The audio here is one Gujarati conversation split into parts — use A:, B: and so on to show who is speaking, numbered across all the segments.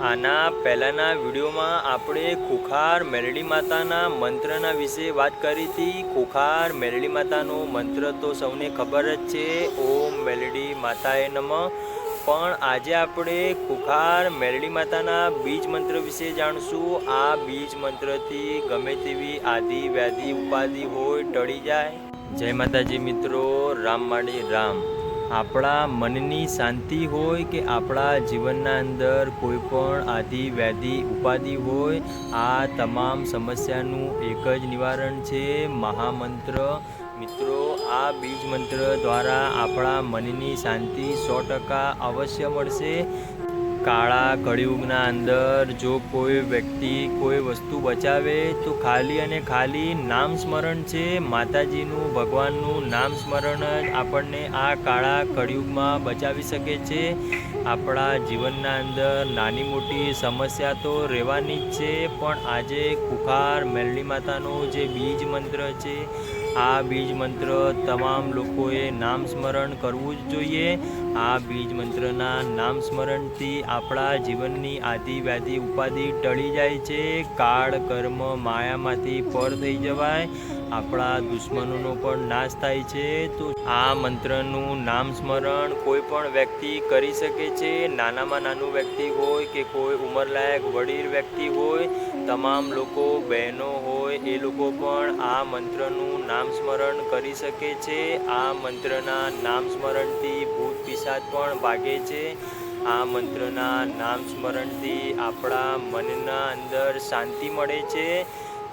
A: આના પહેલાંના વિડીયોમાં આપણે ખુખાર મેલડી માતાના મંત્રના વિશે વાત કરી હતી. ખુખાર મેલડી માતાનો મંત્ર તો સૌને ખબર જ છે. ઓમ મેલડી માતાએ નમઃ. પણ આજે આપણે ખુખાર મેલડી માતાના બીજ મંત્ર વિશે જાણશું. આ બીજ મંત્રથી ગમે તેવી આદિ, વ્યાધિ, ઉપાધિ હોય, ટળી જાય. જય માતાજી મિત્રો. રામ માડી રામ. આપણા મનની શાંતિ હોય કે આપણા જીવનના અંદર કોઈ પણ આદિ, વ્યાધિ, ઉપાધિ હોય, આ તમામ સમસ્યાનું એક જ નિવારણ છે મહામંત્ર. મિત્રો, આ બીજ મંત્ર દ્વારા આપણા મનની શાંતિ સો ટકા અવશ્ય મળશે. કાળા કળિયુગના અંદર જો કોઈ વ્યક્તિ કોઈ વસ્તુ બચાવે તો ખાલી અને ખાલી નામ સ્મરણ છે. માતાજીનું, ભગવાનનું નામ સ્મરણ જ આપણને આ કાળા કળિયુગમાં બચાવી શકે છે. આપણા જીવનના અંદર નાની મોટી સમસ્યા તો રહેવાની જ છે, પણ આજે કુખાર મેલની માતાનો જે બીજ મંત્ર છે આ બીજ મંત્ર તમામ લોકોએ નામ સ્મરણ કરવું જ જોઈએ. આ બીજ મંત્રના નામ સ્મરણથી આપણા જીવનની આદિ વ્યાધિ ઉપાધિ ટળી જાય છે. કાળ કર્મ માયામાંથી પર થઈ જવાય. આપણા દુશ્મનોનો પણ નાશ થાય છે. તો આ મંત્રનું નામ સ્મરણ કોઈ પણ વ્યક્તિ કરી શકે છે. નાનામાં નાનું વ્યક્તિ હોય કે કોઈ ઉંમરલાયક વડીલ વ્યક્તિ હોય, તમામ લોકો બહેનો હોય, એ લોકો પણ આ મંત્રનું નામ સ્મરણ કરી શકે છે. આ મંત્રના નામ સ્મરણથી ભૂત પિશાચ પણ ભાગે છે. આ મંત્રના નામ સ્મરણથી આપણા મનના અંદર શાંતિ મળે છે.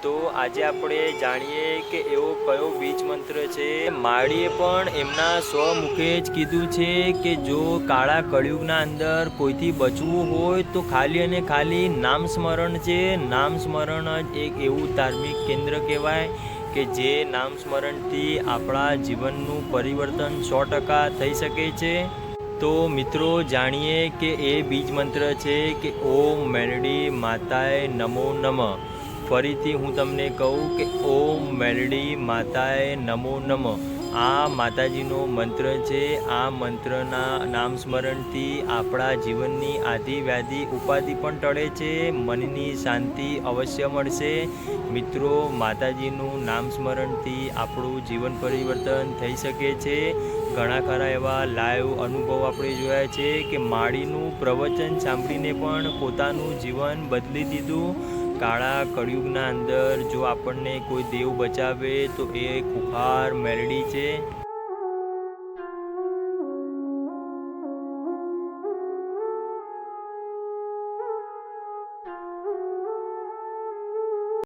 A: તો આજે આપણે જાણીએ કે એવો કયો બીજ મંત્ર છે. માળીએ પણ એમના સ્વમુખે જ કીધું છે કે જો કાળા કળિયુગના અંદર કોઈથી બચવું હોય તો ખાલી અને ખાલી નામ સ્મરણ છે. નામ સ્મરણ જ એક એવું ધાર્મિક કેન્દ્ર કહેવાય. કે જે નામ સ્મરણથી આપણા જીવનનું પરિવર્તન સો ટકા થઈ શકે છે. તો મિત્રો, જાણીએ કે એ બીજ મંત્ર છે કે, ઓમ મેલડી માતાએ નમો નમ. ફરીથી હું તમને કહું કે, ઓમ મેલડી માતાએ નમો નમઃ. આ માતાજીનો મંત્ર છે. આ મંત્રના નામ સ્મરણથી આપણા જીવનની આદિ વ્યાધિ ઉપાધિ પણ ટળે છે. મનની શાંતિ અવશ્ય મળશે. મિત્રો, માતાજીનું નામ સ્મરણથી આપણું જીવન પરિવર્તન થઈ શકે છે. ઘણા ખરા એવા લાઈવ અનુભવ આપણે જોયા છે કે માળીનું પ્રવચન સાંભળીને પણ પોતાનું જીવન બદલી દીધું. કાળા કળિયુગના અંદર જો આપણને કોઈ દેવ બચાવે તો એ કુહાર મેલડી છે.